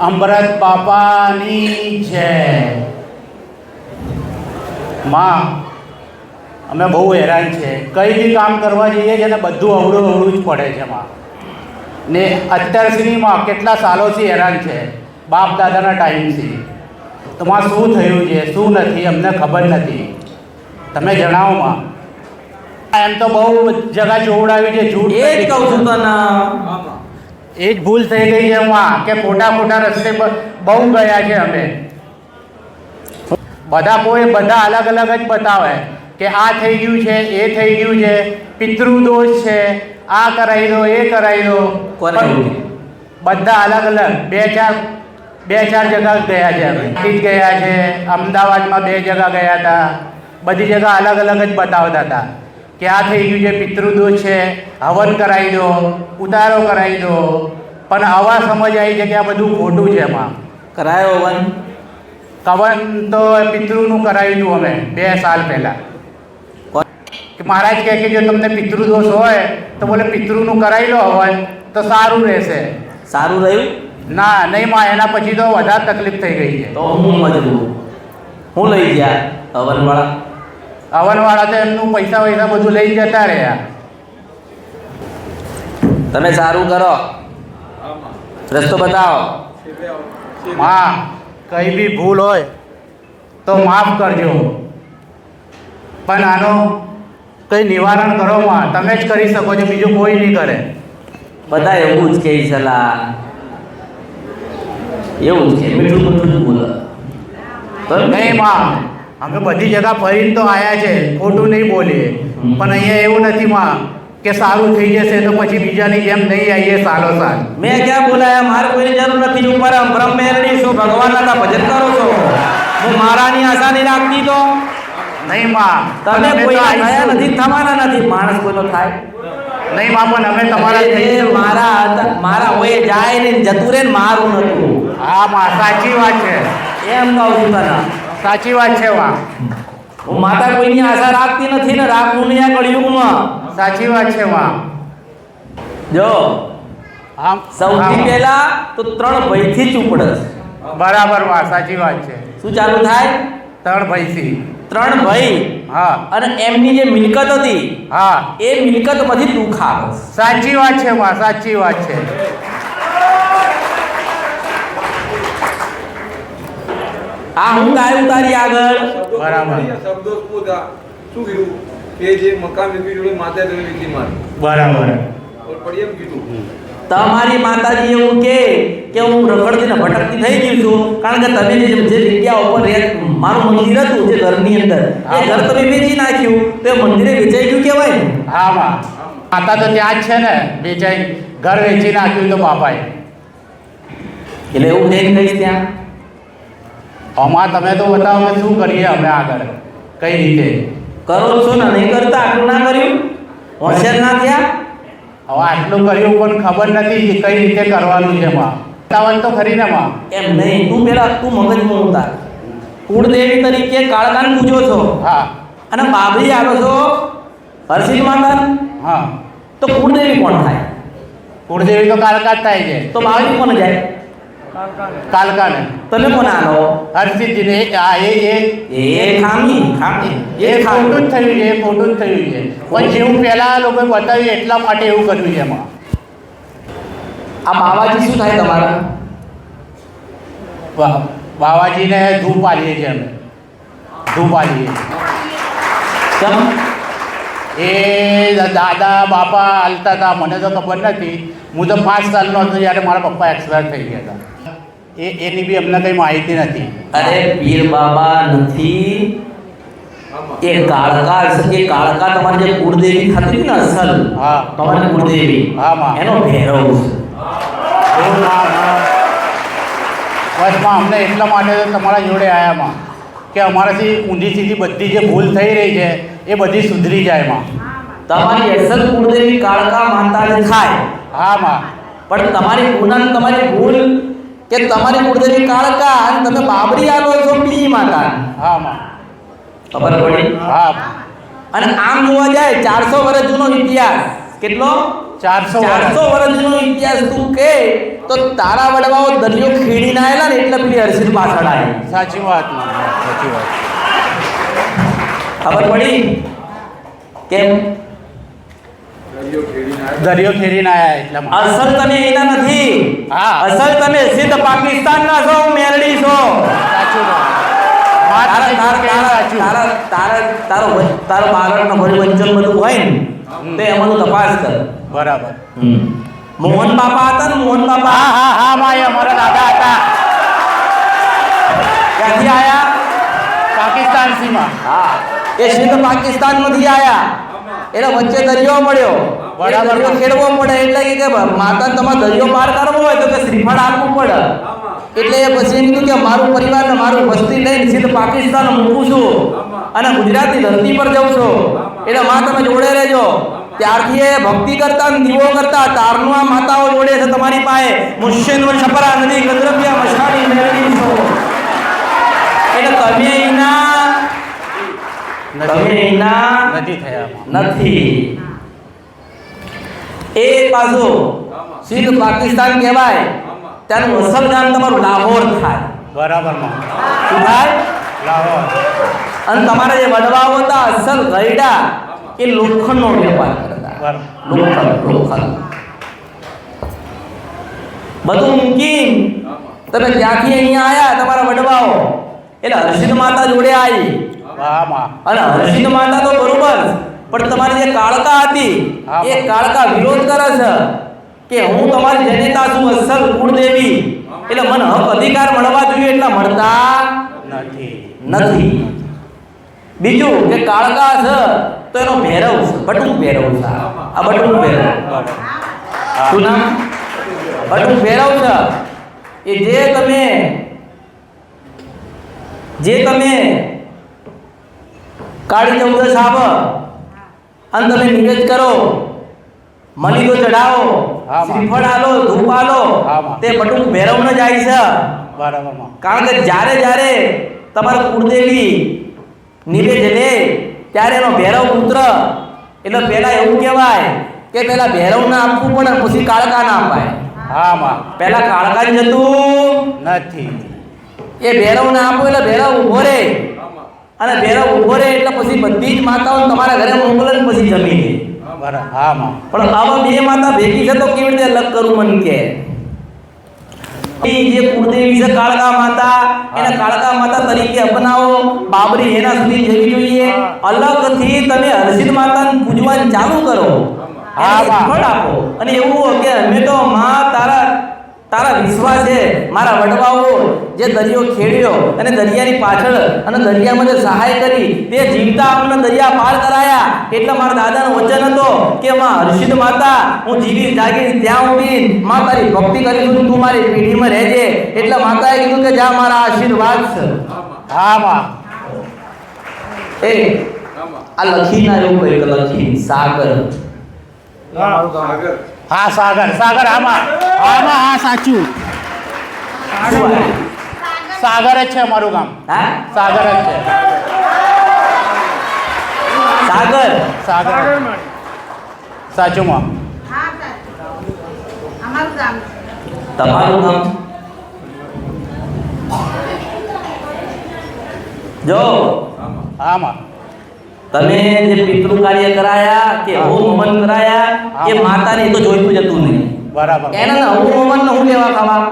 અમૃત બાપાની છે. માં અમે બહુ હેરાન છે. કંઈ બી કામ કરવા જઈએ છે ને બધું અવળું અવળું જ પડે છે માં. ને અત્યાર સુધીમાં કેટલા સાલોથી હેરાન છે. બાપ દાદાના ટાઈમથી. તો માં શું થયું છે? શું નથી? અમને ખબર નથી. તમે જણાવો માં. એમ તો બહુ જગા જોવડાવી છે જૂઠ એ જ કહું છું તને. એ જ ભૂલ થઈ ગઈ છે માં કે ખોટા ખોટા રસ્તે બહુ ગયા છે અમે. બધા કોઈ બધા અલગ અલગ જ બતાવે કે આ થઈ ગયું છે એ થઈ ગયું છે પિતૃ દોષ છે આ કરાવી દો એ કરાવી દો. બધા અલગ અલગ. બે ચાર બે ચાર જગા ગયા છે અમે. જ ગયા છે અમદાવાદમાં બે જગા ગયા હતા. બધી જગા અલગ અલગ જ બતાવતા હતા. કે આ થઈ ગયું છે પિતૃદોષ છે હવન કરાવી દો ઉતારો કરાવી દો. પણ આવા સમજ આવી છે કે આ બધું ખોટું છે એમાં. કરાયો હવન? કવન તો પિતૃનું કરાવ્યું હતું અમે બે સાલ પહેલાં. કે મહારાજ કહે કે જો તમને પિતૃદોષ હોય તો બોલે પિતૃનું કરાવી લો હવન તો સારું રહેશે. સારું રહ્યું? ના નહીં માં એના પછી તો વધારે તકલીફ થઈ ગઈ છે. તો હું મજબૂર. હું લઈ ગયા હવનવાળા હવનવાળા તો એમનું પૈસા વૈસા બધું લઈ જતા રહ્યા. તમે સારું કરો. રસ્તો બતાવો. માં કંઈ બી ભૂલ હોય તો માફ કરજો. પણ આનો કંઈ નિવારણ કરો માં. તમે જ કરી શકો છો બીજું કોઈ નહીં કરે. બધા એવું જ કહે છે એવું જ કે મીઠું મીઠું બોલે. નહીં માં. અમે બધી જગા ફરીને તો આવ્યા છે ખોટું નહીં બોલીએ. પણ અહીંયા એવું નથી માં કે સારું થઈ જશે તો પછી બીજાની જેમ નહીં આવીએ સાલો સાલ મેં ક્યાં બોલાયા? મારે કોઈની જરૂર નથી. હું બ્રહ્મ મેળવી છું ભગવાનના ભજન કરો છો? હું મારાની આશા નહીં રાખતી તો? નહીં માં. તમે કોઈ થયા નથી? થવાના નથી. માણસ કોઈનો થાય? નહીં માં પણ અમે તમારા એ મારા મારા હોય જાય ને જતું રે ને મારું નતું. હા માં સાચી વાત છે. એમ કહું છું તને સાચી વાત છે વા હું માતા કોઈની આશા રાખતી નથી ને રાખવું નહીં આ કળિયુગમાં. સાચી વાત છે વા જો આમ સૌથી પહેલા તો ત્રણ ભયથી જ ઉપડસ બરાબર વા સાચી વાત છે. શું ચાલુ થાય? ત્રણ ભયથી. ત્રણ ભય. હા. અને એમની જે મિલકત હતી હા. એ મિલકતમાંથી દુઃખ આવે સાચી વાત છે વા સાચી વાત છે. આ હું કાય ઉતારી આગળ. બરાબર. શબ્દો પોતા શું કીધું? કે જે મકાન વેચવી જોડે માતા તમે વેચી મારી. બરાબર. ઓર પડી એમ કીધું? તમારી માતાજી એવું કે કે હું રખડતી ને ભટકતી થઈ ગયું છું કારણ કે તમે જે જે જગ્યા ઉપર રહે મારું મંદિર હતું જે ઘરની અંદર એ ઘર તમે વેચી નાખ્યું તો એ મંદિરે વેચાઈ ગયું કહેવાય હા માં માતા તો ત્યાં જ છે ને વેચાઈ ઘર વેચી નાખ્યું તો બાપાએ. એટલે એવું નહીં કહીશ ત્યાં. અમાર તમે તો બતાવો કે શું કરીએ અમે આગળ? કઈ રીતે? કરો છો ને નહીં કરતા આટલું ના કર્યું? હોશિયાર ના થયા? હવે આટલું કર્યું પણ ખબર નથી કે કઈ રીતે કરવાનું છે માં બતાવવાનું તો ખરી ને માં એમ નહીં તું પેલા તું મગજમાં ઉતાર કુળદેવી તરીકે કાળકાન પૂજો છો. હા. અને બાબરી આવો છો હર્ષિલ માતા હા. તો કુળદેવી કોણ થાય? કુળદેવી તો કાલકા થાય છે. તો બાબરી કોણ જાય? કાલકાને આનો હર્ષિતજીને આ એ એ એ ખામી ખામી. એ ખોટું થયું છે એ ખોટું થયું છે. પણ જેવું પહેલાં લોકોએ બતાવ્યું એટલા માટે એવું કર્યું છે એમાં. આ બાવાજી શું થાય તમારા? બાવાજીને ધૂપ આલીએ છીએ અમે. ધૂપ આલીએ કેમ? એ દાદા બાપા હાલતા હતા મને તો ખબર નથી. હું તો પાંચ સાલનો હતો જ્યારે મારા પપ્પા એક્સપાયર થઈ ગયા હતા. એ એની બી અમને કંઈ માહિતી નથી અરે પીર બાબા નથી એ કાળકા એ કાળકા તમારી જે કુળદેવી થતી ને અસલ હા. તમારી કુળદેવી હા, માં. એનો ભેરવ. બસમાં અમને એટલા માટે તમારા જોડે આવ્યા માં કે અમારાથી ઊંધી સીધી બધી જે ભૂલ થઈ રહી છે એ બધી સુધરી જાય માં તમારી અસલ કુળદેવી કાળકા માતાને થાય હા માં પણ તમારી પુનઃ તમારી ભૂલ કે તમારી કુળદેવી કાળકા અને તમે બાબરી આલો છો બીજી માતા. હા માં ખબર પડી. હા. અને આમ જોવા જાય ચારસો વર્ષ જૂનો ઇતિહાસ. કેટલો? ચારસો ચારસો વર્ષ જૂનો ઇતિહાસ તું કે તો તારા વડવાઓ દરિયો ખેડીને આવેલા ને એટલે પેલી હર્ષિત પાછળ આવી. સાચી વાત સાચી વાત. ખબર પડી? કેમ? દરિયો ફેરીને આયા એટલા માટે. અસલ તમે એના નથી. હા. અસલ તમે સિદ્ધ પાકિસ્તાનના છો મેરડી છો. સાચું તારા બાળકનો ભરી વંચન બધું હોય ને તે એમાંનું તપાસ કર. બરાબર. મોહન બાપા હતા ને મોહન બાપા હા હા હા માય અમારા દાદા હતા. ક્યાંથી આયા? પાકિસ્તાન સીમા. હા. એ સિંધ પાકિસ્તાનમાંથી આયા. એટલે વચ્ચે દરિયો મળ્યો. બરાબર. ખેડવો પડે એટલે કે માતા તમારે દરિયો પાર કરવો હોય તો કે શ્રીફળ આપવું પડે. એટલે પછી એમ કીધું કે મારું પરિવાર ને મારું વસ્તી લઈને સીધ પાકિસ્તાન મૂકું છું અને ગુજરાતની ધરતી પર જાઉં છું. એટલે માં તમે જોડે રહેજો. ત્યારથી એ ભક્તિ કરતા દીવો કરતા તારનું આ માતાઓ જોડે છે તમારી પાસે. મુશ્યન છપરા નદી ગંદ્રવ્યા મશાળી મેળવી છો. એટલે તમે એના તમે એના નથી થયા. નથી. એ બાજુ સિંધ પાકિસ્તાન કહેવાય ત્યાંનું અસલ નામ તમારું લાહોર થાય. બરાબર શું થાય? લાહોર. અને તમારા જે વડવાઓ હતા અસલ ગયડા એ લોખંડનો વેપાર કરતા. લોખંડ લોખંડ. બધું મૂકી તમે ત્યાંથી અહીંયા આવ્યા તમારા વડવાઓ. એટલે હર્ષિત માતા જોડે આવી. અને હર્ષિત માતા તો બરોબર પણ તમારી જે કાળકા હતી એ કાળકા વિરોધ કરે છે કે હું તમારી જનેતા છું અસલ કુળદેવી. એટલે મને હક અધિકાર મળવા જોઈએ એટલા મળતા નથી. નથી. બીજું કે કાળકા છે તો એનો ભેરવ છે બટુક ભેરવ છે. આ બટુક ભેરવ. શું નામ? બટુક ભેરવ છે. એ જે તમે જે તમે કાળી ચૌદશ આવે અને તમે નિવેદ કરો. મલીગો ચડાવો શ્રીફળ આલો ધૂપ આલો. તે બટુક ભૈરવને જાય છે. બરાબર કારણ કે જ્યારે જ્યારે તમારા કુળદેવી નિવેદ લે ત્યારે એનો ભેરવ પુત્ર એટલે પહેલા એવું કહેવાય કે પહેલા ના આપવું પણ પછી કાળકા ના અપાય. હા માં. પહેલા કાળકા જતું નથી. એ ભેરવ ના આપો એટલે ભેરવ ઊભો રહે. અને ભેરો ઊભો રહે એટલે પછી બધી જ માતાઓ તમારા ઘરે મોકલે પછી જમી લે. હા માં. પણ આવા બે માતા ભેગી છે તો કેવી રીતે અલગ કરું મન કે? જે કુળદેવી છે કાળકા માતા એને કાળકા માતા તરીકે અપનાવો બાબરી એના સુધી જવી જોઈએ. અલગથી તમે હર્ષિત માતાને પૂજવાનું ચાલુ કરો. હા, ફળ આપો. અને એવું હોય કે અમે તો માં તારા તારા વિશ્વાસ છે મારા વડવાઓ જે દરિયો ખેડ્યો અને દરિયાની પાછળ અને દરિયામાં જે સહાય કરી તે જીવતા અમને દરિયા પાર કરાયા. એટલે મારા દાદાનો વચન હતો કે માં હર્ષિત માતા હું જીવી જાગી ત્યાં ઊભી માં તારી ભક્તિ કરીશું તું મારી પેઢીમાં રહેજે. એટલે માતાએ કીધું કે જા મારા આશીર્વાદ છે. હા માં. એ આ લખી ના એવું કહ્યું કે લખી સાગર. સાગર. હા સાગર સાગર આમાં આમાં હા સાચું શું આ? સાગર જ છે અમારું ગામ હા સાગર જ છે સાગર સાગર જ. સાચું માં હા સાહેબ અમારું ગામ છે તમારું નામ જો હા માં તમે જે પિતૃ કાર્ય કરાયા કે હોમ હવન કરાયા કે માતાને એ તો જોઈતું જતું નહીં. બરાબર. એના ને હોમ હવન હું લેવા ખાવા?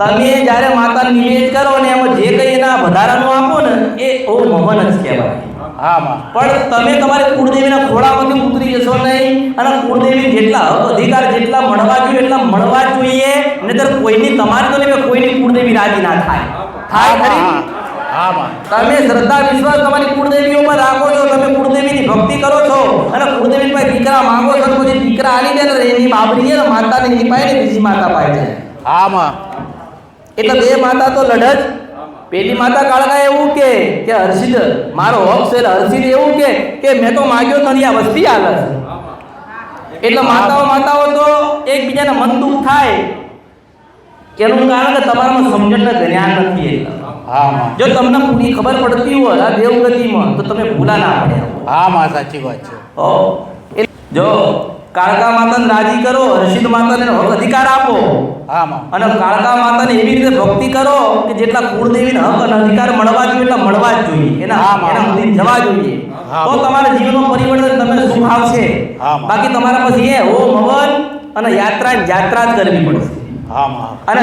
તમે જ્યારે માતાને નિવેદ કરો ને એમાં જે કંઈ એના વધારાનું આપો ને એ હોમ હવન જ કહેવાય. પણ તમે તમારી કુળદેવીના ખોળામાંથી ઉતરી જશો નહીં અને કુળદેવી જેટલા અધિકાર જેટલા મળવા જોઈએ એટલા મળવા જોઈએ નહીતર કોઈની તમારી તો નહીં કોઈની કુળદેવી રાજી ના થાય. થાય ખરી? તમે શ્રદ્ધા વિશ્વાસ તમારી કુળદેવીઓ ઉપર રાખો છો તમે કુળદેવીની ભક્તિ કરો છો. અને કુળદેવી પાસે દીકરા માંગો છો પછી દીકરા આલી દે ને એની બાબરી ને માતાને એની પાસે ને બીજી માતા પાસે જાય હા માં એટલે બે માતા તો લડત પેલી માતા કાળકા એવું કે કે હર્ષિદ મારો હક છે હર્ષિદ એવું કે કે મેં તો માગ્યો તો નહીં આ વસ્તી હાલે એટલે માતાઓ માતાઓ તો એકબીજાને મન દુઃખ થાય. એનું કારણ કે તમારામાં સમજણને જ્ઞાન નથી જો તમને પૂરી ખબર પડતી હોય આ દેવગતિમાં તો તમે ભૂલા ના પડ્યા હા માં સાચી વાત છે. ઓ જો કાળકા માતાને રાજી કરો રશીદ માતાને હક અધિકાર આપો. હા માં. અને કાળકા માતાને એવી રીતે ભક્તિ કરો કે જેટલા કુળદેવીને હક અને અધિકાર મળવા જોઈએ એટલા મળવા જ જોઈએ. એના. એના સુધી જવા જોઈએ. તો તમારા જીવનમાં પરિવર્તન તમને સુખ આવશે. બાકી તમારા પછી એ હો મવન અને યાત્રા યાત્રા જ કરવી પડશે. હા માં. અને